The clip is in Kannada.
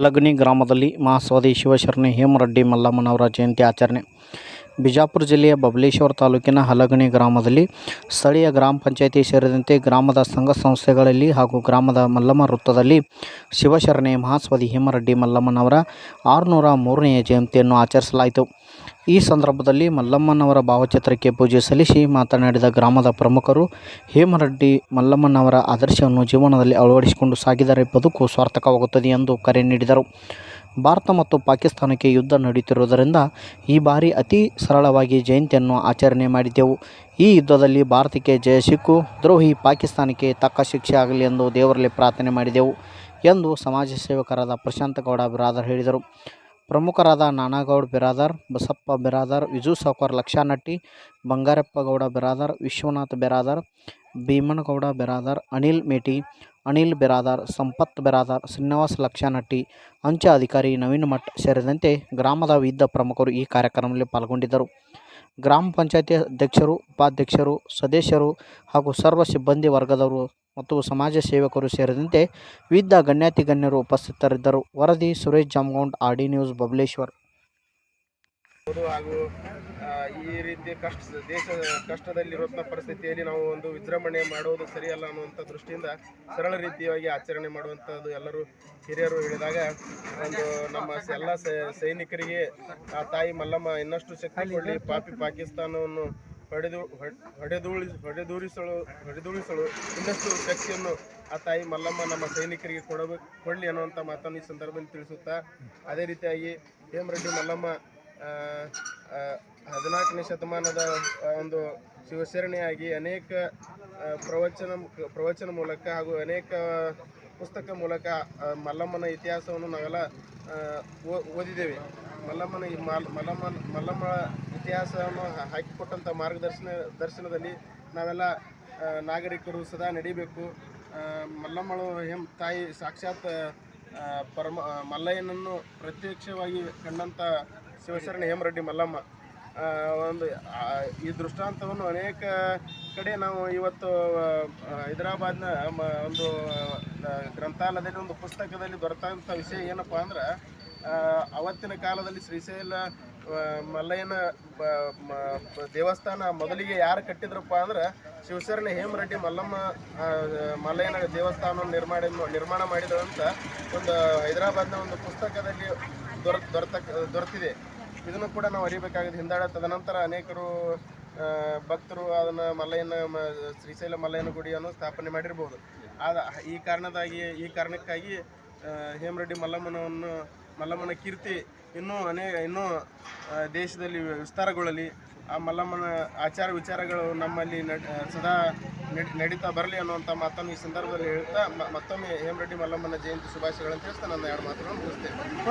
ಲಗಣಿ ಗ್ರಾಮದಲ್ಲಿ ಮಹಾಸ್ವಾದಿ ಶಿವಶರಣೆ ಹೇಮರೆಡ್ಡಿ ಮಲ್ಲಮ್ಮನವರ ಜಯಂತಿ ಆಚರಣೆ. ಬಿಜಾಪುರ ಜಿಲ್ಲೆಯ ಬಬಲೇಶ್ವರ ತಾಲೂಕಿನ ಹಲಗಣಿ ಗ್ರಾಮದಲ್ಲಿ ಸ್ಥಳೀಯ ಗ್ರಾಮ ಪಂಚಾಯಿತಿ ಸೇರಿದಂತೆ ಗ್ರಾಮದ ಸಂಘ ಸಂಸ್ಥೆಗಳಲ್ಲಿ ಹಾಗೂ ಗ್ರಾಮದ ಮಲ್ಲಮ್ಮ ವೃತ್ತದಲ್ಲಿ ಶಿವಶರಣೆ ಮಹಾಸ್ವಾದಿ ಹೇಮರೆಡ್ಡಿ ಮಲ್ಲಮ್ಮನವರ ಆರುನೂರ ಮೂರನೆಯ ಜಯಂತಿಯನ್ನು ಆಚರಿಸಲಾಯಿತು. ಈ ಸಂದರ್ಭದಲ್ಲಿ ಮಲ್ಲಮ್ಮನವರ ಭಾವಚಿತ್ರಕ್ಕೆ ಪೂಜೆ ಸಲ್ಲಿಸಿ ಮಾತನಾಡಿದ ಗ್ರಾಮದ ಪ್ರಮುಖರು, ಹೇಮರೆಡ್ಡಿ ಮಲ್ಲಮ್ಮನವರ ಆದರ್ಶವನ್ನು ಜೀವನದಲ್ಲಿ ಅಳವಡಿಸಿಕೊಂಡು ಸಾಗಿದರೆ ಬದುಕು ಸಾರ್ಥಕವಾಗುತ್ತದೆ ಎಂದು ಕರೆ ನೀಡಿದರು. ಭಾರತ ಮತ್ತು ಪಾಕಿಸ್ತಾನಕ್ಕೆ ಯುದ್ಧ ನಡೆಯುತ್ತಿರುವುದರಿಂದ ಈ ಬಾರಿ ಅತಿ ಸರಳವಾಗಿ ಜಯಂತಿಯನ್ನು ಆಚರಣೆ ಮಾಡಿದ್ದೆವು. ಈ ಯುದ್ಧದಲ್ಲಿ ಭಾರತಕ್ಕೆ ಜಯ ಸಿಕ್ಕು, ದ್ರೋಹಿ ಪಾಕಿಸ್ತಾನಕ್ಕೆ ತಕ್ಕ ಶಿಕ್ಷೆ ಆಗಲಿ ಎಂದು ದೇವರಲ್ಲಿ ಪ್ರಾರ್ಥನೆ ಮಾಡಿದೆವು ಎಂದು ಸಮಾಜ ಸೇವಕರಾದ ಪ್ರಶಾಂತ ಗೌಡ ಬಿರಾದರ್ ಹೇಳಿದರು. ಪ್ರಮುಖರಾದ ನಾನಾಗೌಡ ಬಿರಾದರ್, ಬಸಪ್ಪ ಬಿರಾದರ್, ವಿಜು ಸಾವ್ಕಾರ್ ಲಕ್ಷಾನಟ್ಟಿ, ಬಂಗಾರಪ್ಪ ಗೌಡ ಬಿರಾದರ್, ವಿಶ್ವನಾಥ್ ಬಿರಾದರ್ ಭೀಮನಗೌಡ ಬಿರಾದರ್, ಅನಿಲ್ ಮೇಟಿ ಅನಿಲ್ ಬಿರಾದಾರ್, ಸಂಪತ್ ಬಿರಾದಾರ್, ಶ್ರೀನಿವಾಸ್ ಲಕ್ಷಾನಟ್ಟಿ, ಅಂಚೆ ಅಧಿಕಾರಿ ನವೀನ್ ಮಠ್ ಸೇರಿದಂತೆ ಗ್ರಾಮದ ವಿವಿಧ ಪ್ರಮುಖರು ಈ ಕಾರ್ಯಕ್ರಮದಲ್ಲಿ ಪಾಲ್ಗೊಂಡಿದ್ದರು. ಗ್ರಾಮ ಪಂಚಾಯತಿ ಅಧ್ಯಕ್ಷರು, ಉಪಾಧ್ಯಕ್ಷರು, ಸದಸ್ಯರು ಹಾಗೂ ಸರ್ವ ಸಿಬ್ಬಂದಿ ವರ್ಗದವರು ಮತ್ತು ಸಮಾಜ ಸೇವಕರು ಸೇರಿದಂತೆ ವಿವಿಧ ಗಣ್ಯಾತಿ ಗಣ್ಯರು ಉಪಸ್ಥಿತರಿದ್ದರು. ವರದಿ Suresh Jamagound, R D news, Babaleshwar. ಈ ರೀತಿ ಕಷ್ಟ ದೇಶ ಕಷ್ಟದಲ್ಲಿರುವಂಥ ಪರಿಸ್ಥಿತಿಯಲ್ಲಿ ನಾವು ಒಂದು ವಿಜೃಂಭಣೆ ಮಾಡುವುದು ಸರಿಯಲ್ಲ ಅನ್ನುವಂಥ ದೃಷ್ಟಿಯಿಂದ ಸರಳ ರೀತಿಯಾಗಿ ಆಚರಣೆ ಮಾಡುವಂಥದ್ದು ಎಲ್ಲರೂ ಹಿರಿಯರು ಹೇಳಿದಾಗ ಒಂದು ನಮ್ಮ ಎಲ್ಲ ಸೈನಿಕರಿಗೆ ಆ ತಾಯಿ ಮಲ್ಲಮ್ಮ ಇನ್ನಷ್ಟು ಶಕ್ತಿ ಕೊಡಲಿ ಪಾಪಿ ಪಾಕಿಸ್ತಾನವನ್ನು ಹೊಡೆದು ಹೊಡೆದೂಳಿ ಹೊಡೆದುಳಿ ಹೊಡೆದೂರಿಸಲು ಹೊಡೆದೂಳಿಸಲು ಇನ್ನಷ್ಟು ಶಕ್ತಿಯನ್ನು ಆ ತಾಯಿ ಮಲ್ಲಮ್ಮ ನಮ್ಮ ಸೈನಿಕರಿಗೆ ಕೊಡಬೇಕು ಕೊಡಲಿ ಅನ್ನುವಂಥ ಮಾತನ್ನು ಈ ಸಂದರ್ಭದಲ್ಲಿ ತಿಳಿಸುತ್ತಾ ಅದೇ ರೀತಿಯಾಗಿ ಹೇಮರೆಡ್ಡಿ ಮಲ್ಲಮ್ಮ ಹದಿನಾಲ್ಕನೇ ಶತಮಾನದ ಒಂದು ಶಿವಶರಣೆಯಾಗಿ ಅನೇಕ ಪ್ರವಚನ ಪ್ರವಚನ ಮೂಲಕ ಹಾಗೂ ಅನೇಕ ಪುಸ್ತಕ ಮೂಲಕ ಮಲ್ಲಮ್ಮನ ಇತಿಹಾಸವನ್ನು ನಾವೆಲ್ಲ ಓದಿದ್ದೇವೆ. ಮಲ್ಲಮ್ಮನ ಈ ಮಲ್- ಮಲ್ಲಮ್ಮ ಮಲ್ಲಮ್ಮ ಇತಿಹಾಸವನ್ನು ಹಾಕಿಕೊಟ್ಟಂಥ ಮಾರ್ಗದರ್ಶನ, ದರ್ಶನದಲ್ಲಿ ನಾವೆಲ್ಲ ನಾಗರಿಕರು ಸದಾ ನಡಿಬೇಕು. ಮಲ್ಲಮ್ಮಳು ಹೆಮ್ ತಾಯಿ ಸಾಕ್ಷಾತ್ ಪರಮ, ಮಲ್ಲಯ್ಯನನ್ನು ಪ್ರತ್ಯಕ್ಷವಾಗಿ ಕಂಡಂಥ ಶಿವಶರಣ ಹೇಮರೆಡ್ಡಿ ಮಲ್ಲಮ್ಮ. ಒಂದು ಈ ದೃಷ್ಟಾಂತವನ್ನು ಅನೇಕ ಕಡೆ ನಾವು ಇವತ್ತು ಹೈದರಾಬಾದ್ನ ಒಂದು ಗ್ರಂಥಾಲಯದಲ್ಲಿ ಒಂದು ಪುಸ್ತಕದಲ್ಲಿ ದೊರೆತಂಥ ವಿಷಯ ಏನಪ್ಪ ಅಂದ್ರೆ ಅವತ್ತಿನ ಕಾಲದಲ್ಲಿ ಶ್ರೀಶೈಲ ಮಲ್ಲಯ್ಯನ ದೇವಸ್ಥಾನ ಮೊದಲಿಗೆ ಯಾರು ಕಟ್ಟಿದ್ರಪ್ಪ ಅಂದ್ರೆ, ಶಿವಶರಣ ಹೇಮರೆಡ್ಡಿ ಮಲ್ಲಮ್ಮ ಮಲ್ಲಯ್ಯನ ದೇವಸ್ಥಾನವನ್ನು ನಿರ್ಮಾಣ ನಿರ್ಮಾಣ ಮಾಡಿದಂತ ಒಂದು ಹೈದರಾಬಾದ್ನ ಒಂದು ಪುಸ್ತಕದಲ್ಲಿ ದೊರ, ದೊರತ, ದೊರೆತಿದೆ. ಇದನ್ನು ಕೂಡ ನಾವು ಅರಿಬೇಕಾಗಿದೆ. ಹಿಂದಾಡ ತದನಂತರ ಅನೇಕರು ಭಕ್ತರು ಅದನ್ನು ಮಲ್ಲಯ್ಯನ ಶ್ರೀಶೈಲ ಮಲ್ಲಯ್ಯನ ಗುಡಿಯನ್ನು ಸ್ಥಾಪನೆ ಮಾಡಿರ್ಬೋದು. ಆದ, ಈ ಕಾರಣದಾಗಿ, ಈ ಕಾರಣಕ್ಕಾಗಿ ಹೇಮರೆಡ್ಡಿ ಮಲ್ಲಮ್ಮನವನ್ನು, ಮಲ್ಲಮ್ಮನ ಕೀರ್ತಿ ಇನ್ನೂ ಅನೇಕ, ಇನ್ನೂ ದೇಶದಲ್ಲಿ ವಿಸ್ತಾರಗೊಳ್ಳಲಿ. ಆ ಮಲ್ಲಮ್ಮನ ಆಚಾರ ವಿಚಾರಗಳು ನಮ್ಮಲ್ಲಿ ನಡ್- ಸದಾ ನಡಿ, ನಡೀತಾ ಬರಲಿ ಅನ್ನುವಂಥ ಮಾತನ್ನು ಈ ಸಂದರ್ಭದಲ್ಲಿ ಹೇಳ್ತಾ ಮತ್ತೊಮ್ಮೆ ಹೇಮರೆಡ್ಡಿ ಮಲ್ಲಮ್ಮನ ಜಯಂತಿ ಶುಭಾಶಯಗಳನ್ನು ತಿಳಿಸ್ತಾ ನನ್ನ ಎರಡು ಮಾತುಗಳನ್ನು ಮುಗಿಸ್ತೇನೆ.